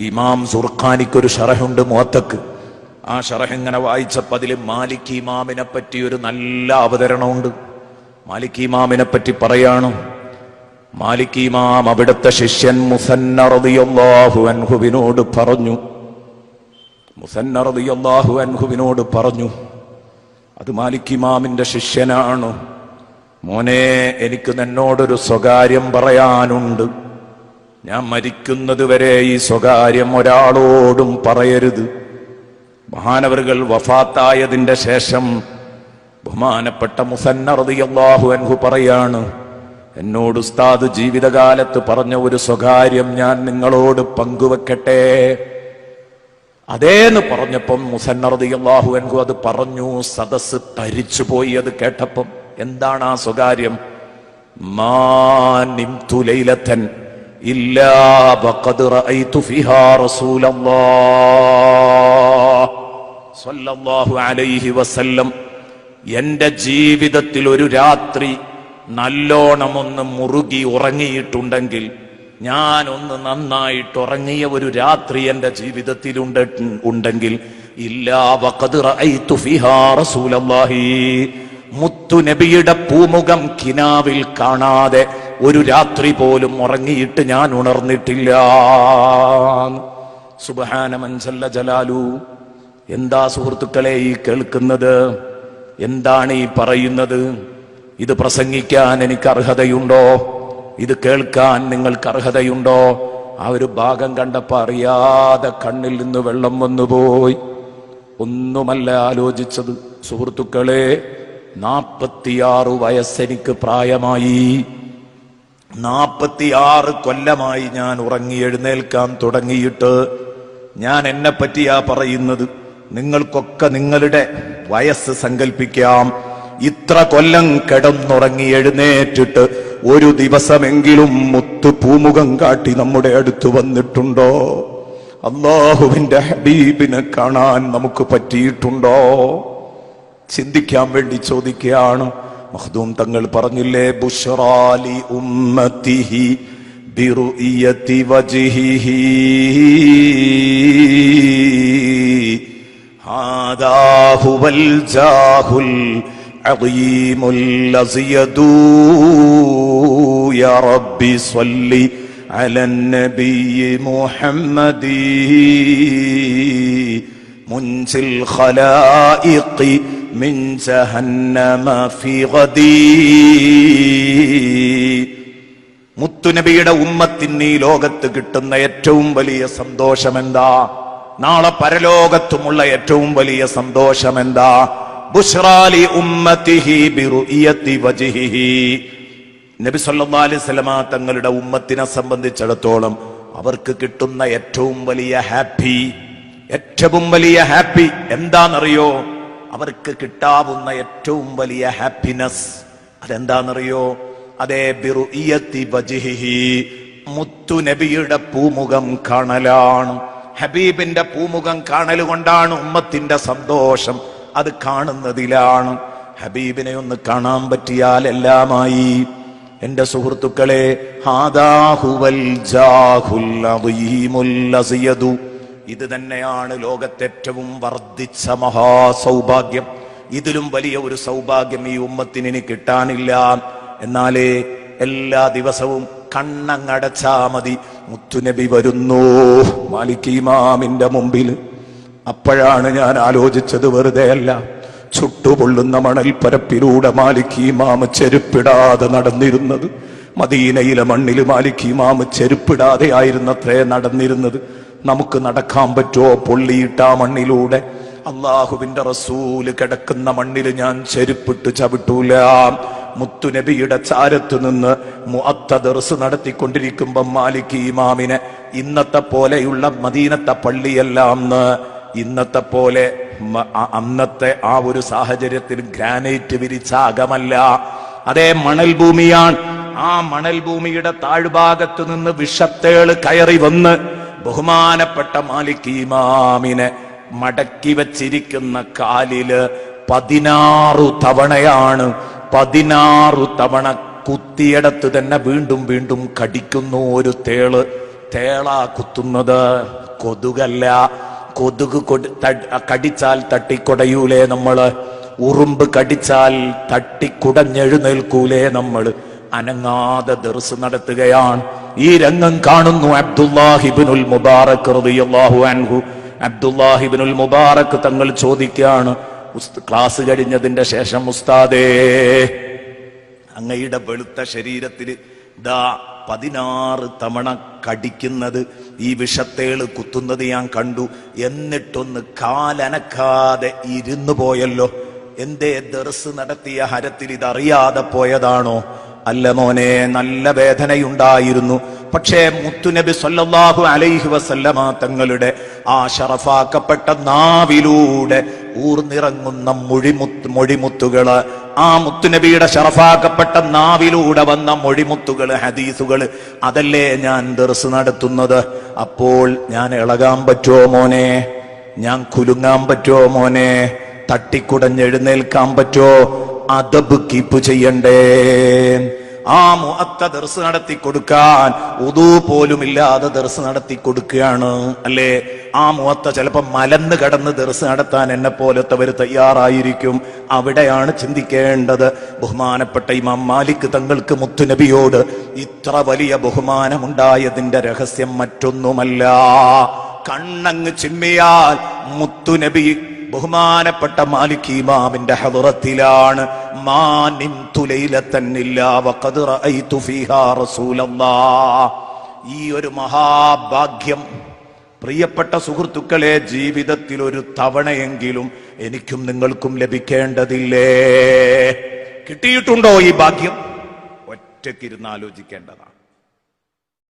ഇമാം സുർഖാനിക്കൊരു ഷറഹുണ്ട് മുഹത്തക്ക് ആ ഷറഹ് ഇങ്ങനെ വായിച്ചപ്പോൾ അതിൽ മാലിക് ഇമാമിനെ പറ്റി ഒരു നല്ല അവതരണമുണ്ട്. മാലിക് ഇമാമിനെ പറ്റി പറയാണ്. മാലിക് ഇമാം അവിടുത്തെ ശിഷ്യൻ മുസന്നറിയാഹുവൻഹുവിനോട് പറഞ്ഞു. മുസന്നറിയാഹു അൻഹുവിനോട് പറഞ്ഞു. അത് മാലിക് ഇമാമിന്റെ ശിഷ്യനാണ്. മോനെ എനിക്ക് നിന്നോടൊരു സ്വകാര്യം പറയാനുണ്ട്. ഞാൻ മരിക്കുന്നതുവരെ ഈ സ്വകാര്യം ഒരാളോടും പറയരുത്. മഹാനവറുകൾ വഫാത്തായതിന്റെ ശേഷം ബഹുമാനപ്പെട്ട മുസന്ന മുസന്നറിയാഹു അൻഹു പറയാണ് എന്നോട് ഉസ്താദ് ജീവിതകാലത്ത് പറഞ്ഞ ഒരു സ്വകാര്യം ഞാൻ നിങ്ങളോട് പങ്കുവെക്കട്ടെ. അതേന്ന് പറഞ്ഞപ്പം മുസന്നറിയാഹു അൻഹു അത് പറഞ്ഞു സദസ് തരിച്ചുപോയി അത് കേട്ടപ്പം. എന്താണ് ആ സ്വകാര്യം? മാ നിംതു എന്റെ ജീവിതത്തിൽ ഒരു രാത്രി നല്ലോണം ഒന്ന് മുറുകി ഉറങ്ങിയിട്ടുണ്ടെങ്കിൽ ഞാൻ ഒന്ന് നന്നായിട്ട് ഉറങ്ങിയ ഒരു രാത്രി എന്റെ ജീവിതത്തിൽ ഉണ്ട് ഉണ്ടെങ്കിൽ മുത്തു നബിയുടെ പൂമുഖം കിനാവിൽ കാണാതെ ഒരു രാത്രി പോലും ഉറങ്ങിയിട്ട് ഞാൻ ഉണർന്നിട്ടില്ല. സുബഹാന മൻസല്ല ജലാലു എന്താ സുഹൃത്തുക്കളെ ഈ കേൾക്കുന്നത്? എന്താണ് ഈ പറയുന്നത്? ഇത് പ്രസംഗിക്കാൻ എനിക്ക് അർഹതയുണ്ടോ? ഇത് കേൾക്കാൻ നിങ്ങൾക്ക് അർഹതയുണ്ടോ? ആ ഒരു ഭാഗം കണ്ടപ്പോ അറിയാതെ കണ്ണിൽ നിന്ന് വെള്ളം വന്നുപോയി. ഒന്നുമല്ല ആലോചിച്ചത്. സുഹൃത്തുക്കളെ നാപ്പത്തിയാറ് വയസ്സെനിക്ക് പ്രായമായി. നാപ്പത്തിയാറ് കൊല്ലമായി ഞാൻ ഉറങ്ങി എഴുന്നേൽക്കാൻ തുടങ്ങിയിട്ട് ഞാൻ എന്നെ പറ്റിയാ പറയുന്നത്. നിങ്ങൾക്കൊക്കെ നിങ്ങളുടെ വയസ്സ് സങ്കല്പിക്കാം ഇത്ര കൊല്ലം കിടന്നുറങ്ങി എഴുന്നേറ്റിട്ട് ഒരു ദിവസമെങ്കിലും മുത്തു പൂമുഖം കാട്ടി നമ്മുടെ അടുത്ത് വന്നിട്ടുണ്ടോ? അള്ളാഹുവിന്റെ ഹബീബിനെ കാണാൻ നമുക്ക് പറ്റിയിട്ടുണ്ടോ? ചിന്തിക്കാൻ വേണ്ടി ചോദിക്കുകയാണ്. മഹ്ദൂം തങ്ങൾ പറഞ്ഞില്ലേ ബുഷറാലി ഉമ്മത്തിഹി ബിറുഇയത്തി വജ്ഹിഹി ഹാദാ ഹുവൽ ജാഹുൽ അദീമുൽ അസിയദൂ യാ റബ്ബി സ്വല്ലി على النبي محمد منجي الخلائق من جهنم في غدي മുത്തുനബിയുടെ ഉമ്മത്തിന് ഈ ലോകത്ത് കിട്ടുന്ന ഏറ്റവും വലിയ സന്തോഷം എന്താ നാളെ പരലോകത്തുമുള്ള ഏറ്റവും വലിയ സന്തോഷം എന്താ ബുഷ്റാലി ഉമ്മത്തിഹി ബിറുഇയത്തി വജ്ഹിഹി നബി സല്ലല്ലാഹു അലൈഹി വസല്ലമ തങ്ങളുടെ ഉമ്മത്തിനെ സംബന്ധിച്ചിടത്തോളം അവർക്ക് കിട്ടുന്ന ഏറ്റവും വലിയ ഹാപ്പി ഏറ്റവും വലിയ ഹാപ്പി എന്താണെന്നറിയോ അവർക്ക് കിട്ടാവുന്ന ഏറ്റവും വലിയ ഹാപ്പിനെസ് അതെന്താണെന്നറിയോ? അതേ മുത്തു നബിയുടെ പൂമുഖം കാണലാണ്. ഹബീബിന്റെ പൂമുഖം കാണലുകൊണ്ടാണ് ഉമ്മത്തിന്റെ സന്തോഷം. അത് കാണുന്നതിലാണ്. ഹബീബിനെ ഒന്ന് കാണാൻ പറ്റിയാൽ എല്ലാമായി. എന്റെ സുഹൃത്തുക്കളെ ഹാദാഹുവൽ ജാഹുൽ അദീമുൽ അസിയദു. ഇത് തന്നെയാണ് ലോകത്തേറ്റവും വർദ്ധിച്ച മഹാസൗഭാഗ്യം. ഇതിലും വലിയ ഒരു സൗഭാഗ്യം ഈ ഉമ്മത്തിന് ഇനി കിട്ടാനില്ല. എന്നാലേ എല്ലാ ദിവസവും കണ്ണങ്ങടച്ചാ മതി. മുത്തുനബി വരുന്നു മാലിക്കീമാമിന്റെ മുമ്പിൽ. അപ്പോഴാണ് ഞാൻ ആലോചിച്ചത് വെറുതെ അല്ല. ചുട്ടുപൊള്ളുന്ന മണൽപ്പരപ്പിലൂടെ മാലിക് ഇമാമ് ചെരുപ്പിടാതെ നടന്നിരുന്നത്. മദീനയിലെ മണ്ണിൽ മാലിക് ഇമാമ് ചെരുപ്പിടാതെ ആയിരുന്നത്രേ നടന്നിരുന്നത്. നമുക്ക് നടക്കാൻ പറ്റുമോ? പൊള്ളിയിട്ട മണ്ണിലൂടെ. അള്ളാഹുവിന്റെ റസൂൽ കിടക്കുന്ന മണ്ണിൽ ഞാൻ ചെരുപ്പിട്ട് ചവിട്ടൂല. മുത്തുനബിയുടെ ചാരത്ത് നിന്ന് മുഅത്തദർസ് നടത്തിക്കൊണ്ടിരിക്കുമ്പം മാലിക് ഇമാമിനെ ഇന്നത്തെ പോലെയുള്ള മദീനത്തെ പള്ളിയെല്ലാം ഇന്നത്തെ പോലെ അന്നത്തെ ആ ഒരു സാഹചര്യത്തിൽ ഗ്രാനൈറ്റ് വിരിച്ച അകമല്ല. അതേ മണൽ ഭൂമിയാണ്. ആ മണൽ ഭൂമിയുടെ താഴ്ഭാഗത്തു നിന്ന് വിഷത്തേൾ കയറി വന്ന് ബഹുമാനപ്പെട്ട മാലിക് ഇമാമിനെ മടക്കി വച്ചിരിക്കുന്ന കാലിൽ പതിനാറു തവണയാണ് പതിനാറു തവണ കുത്തിയിടത്ത് തന്നെ വീണ്ടും വീണ്ടും കടിക്കുന്നു ഒരു തേൾ. തേളാ കുത്തുന്നത്. കൊതുകല്ല. കൊതുക് കടിച്ചാൽ തട്ടിക്കൊടയൂലേ നമ്മൾ. ഉറുമ്പ് കടിച്ചാൽ തട്ടിക്കുടഞ്ഞെഴുന്നേൽക്കൂലേ നമ്മൾ അനങ്ങാതെ ദർസ് നടത്തുകയാണ്. ഈ രംഗം കാണുന്നു അബ്ദുല്ലാഹിബിനുൽ മുബാറക് റളിയല്ലാഹു അൻഹു. അബ്ദുല്ലാഹിബിനുൽ മുബാറക് തങ്ങൾ ചോദിക്കുകയാണ് ക്ലാസ് കഴിഞ്ഞതിന്റെ ശേഷം ഉസ്താദേ അങ്ങയുടെ വെളുത്ത ശരീരത്തിൽ ദാ പതിനാറ് തവണ കടിക്കുന്നത് ഈ വിഷത്തേൾ കുത്തുന്നത് ഞാൻ കണ്ടു. എന്നിട്ടൊന്ന് കാലനക്കാതെ ഇരുന്നു പോയല്ലോ. എന്തേ ദർസ് നടത്തിയ ഹരത്തിൽ ഇതറിയാതെ പോയതാണോ? അല്ല മോനെ നല്ല വേദനയുണ്ടായിരുന്നു. പക്ഷേ മുത്തുനബി സല്ലാഹു അലൈഹി വസല്ലമ തങ്ങളുടെ ആ ഷറഫാക്കപ്പെട്ട നാവിലൂടെ ഊർന്നിറങ്ങുന്ന മൊഴിമുത്ത് മൊഴിമുത്തുകൾ ആ മുത്തുനബിയുടെ ഷറഫാക്കപ്പെട്ട നാവിലൂടെ വന്ന മൊഴിമുത്തുകൾ ഹദീസുകൾ അതല്ലേ ഞാൻ ദർസ് നടത്തുന്നത്? അപ്പോൾ ഞാൻ ഇളകാൻ പറ്റുമോ മോനെ? ഞാൻ കുലുങ്ങാൻ പറ്റുമോ മോനെ? തട്ടിക്കുടഞ്ഞെഴുന്നേൽക്കാൻ പറ്റുമോ? അതബ് കീപ്പ് ചെയ്യണ്ടേ? ആ മുഅത്ത ദർസ് നടത്തി കൊടുക്കാൻ ഉദു പോലും ഇല്ലാതെ ദർസ് നടത്തി കൊടുക്കുകയാണ് അല്ലേ? ആ മുഅത്ത ചിലപ്പോ മലന്ന് കടന്ന് ദർസ് നടത്താൻ എന്നെ പോലത്തവർ തയ്യാറായിരിക്കും. അവിടെയാണ് ചിന്തിക്കേണ്ടത്. ബഹുമാനപ്പെട്ട ഇമാം മാലിക് തങ്ങൾക്ക് മുത്തുനബിയോട് ഇത്ര വലിയ ബഹുമാനമുണ്ടായതിന്റെ രഹസ്യം മറ്റൊന്നുമല്ല. കണ്ണങ്ങ് ചിമ്മിയാൽ മുത്തുനബി ബഹുമാനപ്പെട്ട മാലിക് ഇമാമിന്റെ ഹദറത്തിലാണ് റസൂലല്ലാഹ്. ഈ ഒരു മഹാഭാഗ്യം. പ്രിയപ്പെട്ട സുഹൃത്തുക്കളെ ജീവിതത്തിൽ ഒരു തവണയെങ്കിലും എനിക്കും നിങ്ങൾക്കും ലഭിക്കേണ്ടതില്ലേ? കിട്ടിയിട്ടുണ്ടോ ഈ ഭാഗ്യം? ഒറ്റക്കിരുന്ന് ആലോചിക്കേണ്ടതാണ്.